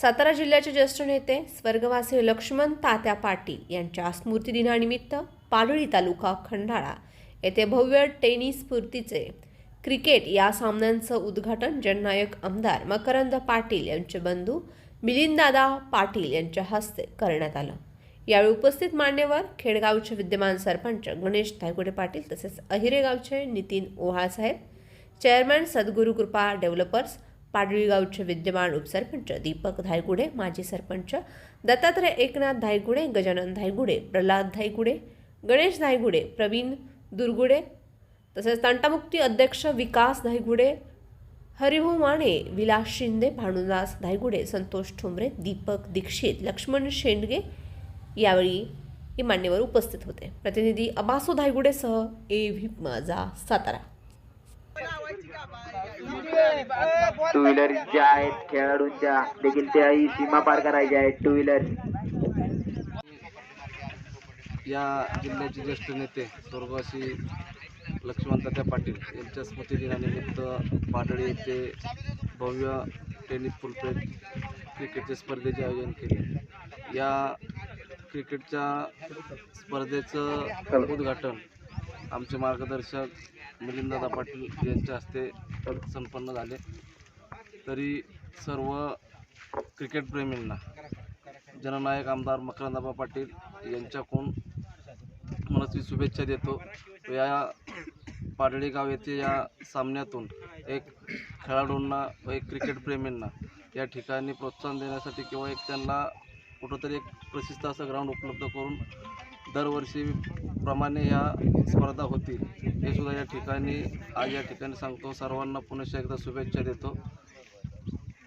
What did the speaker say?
सातारा जिल्ह्याचे ज्येष्ठ नेते स्वर्गवासी लक्ष्मण तात्या पाटील यांच्या स्मृतिदिनानिमित्त पाडळी तालुका खंडाळा येथे भव्य टेनिस स्फूर्तीचे क्रिकेट या सामन्यांचं उद्घाटन जननायक आमदार मकरंद पाटील यांचे बंधू मिलिंददादा पाटील यांच्या हस्ते करण्यात आलं. यावेळी उपस्थित मान्यवर खेडगावचे विद्यमान सरपंच गणेश धायगुडे पाटील तसेच अहिरे गावचे नितीन ओहाळसाहेब चेअरमॅन सद्गुरू कृपा डेव्हलपर्स पाडळी गावचे विद्यमान उपसरपंच दीपक धायगुडे माजी सरपंच दत्तात्रय एकनाथ धायगुडे गजानन धायगुडे प्रल्हाद धायगुडे गणेश धायगुडे प्रवीण दुर्गुडे तसेच तंटामुक्ती अध्यक्ष विकास धायगुडे हरिभाऊ माने विलास शिंदे भानुदास धायगुडे संतोष ठोंबरे दीपक दीक्षित लक्ष्मण शेंडगे यावेळी हे मान्यवर उपस्थित होते. प्रतिनिधी अबासो धायगुडेसह ए व्ही माझा सातारा. टू व्हीलर ज्या आहेत खेळाडूंच्या. देखील त्याही सीमा पार करायच्या आहेत. टू व्हीलर या जिल्ह्याचे ज्येष्ठ नेते स्वर्गवासी लक्ष्मणतात्या पाटील यांच्या स्मृतिदिनानिमित्त पाटळे येथे भव्य टेनिस फुलपेट क्रिकेटच्या स्पर्धेचे आयोजन केले. या क्रिकेटच्या स्पर्धेचं उद्घाटन आमचे मार्गदर्शक मिलिंददा पाटील यांच्या हस्ते संपन्न झाले. तरी सर्व क्रिकेटप्रेमींना जननायक आमदार मकरंदाबा पाटील यांच्याकडून मनस्वी शुभेच्छा देतो. या पाडळीगाव येथे या सामन्यातून एक खेळाडूंना व एक क्रिकेटप्रेमींना या ठिकाणी प्रोत्साहन देण्यासाठी किंवा एक त्यांना कुठंतरी एक प्रसिद्ध असं ग्राउंड उपलब्ध करून दरवर्षी प्रमाणे ह्या स्पर्धा होतील. हे सुद्धा या ठिकाणी आज या ठिकाणी सांगतो. सर्वांना पुनश्च एकदा शुभेच्छा देतो.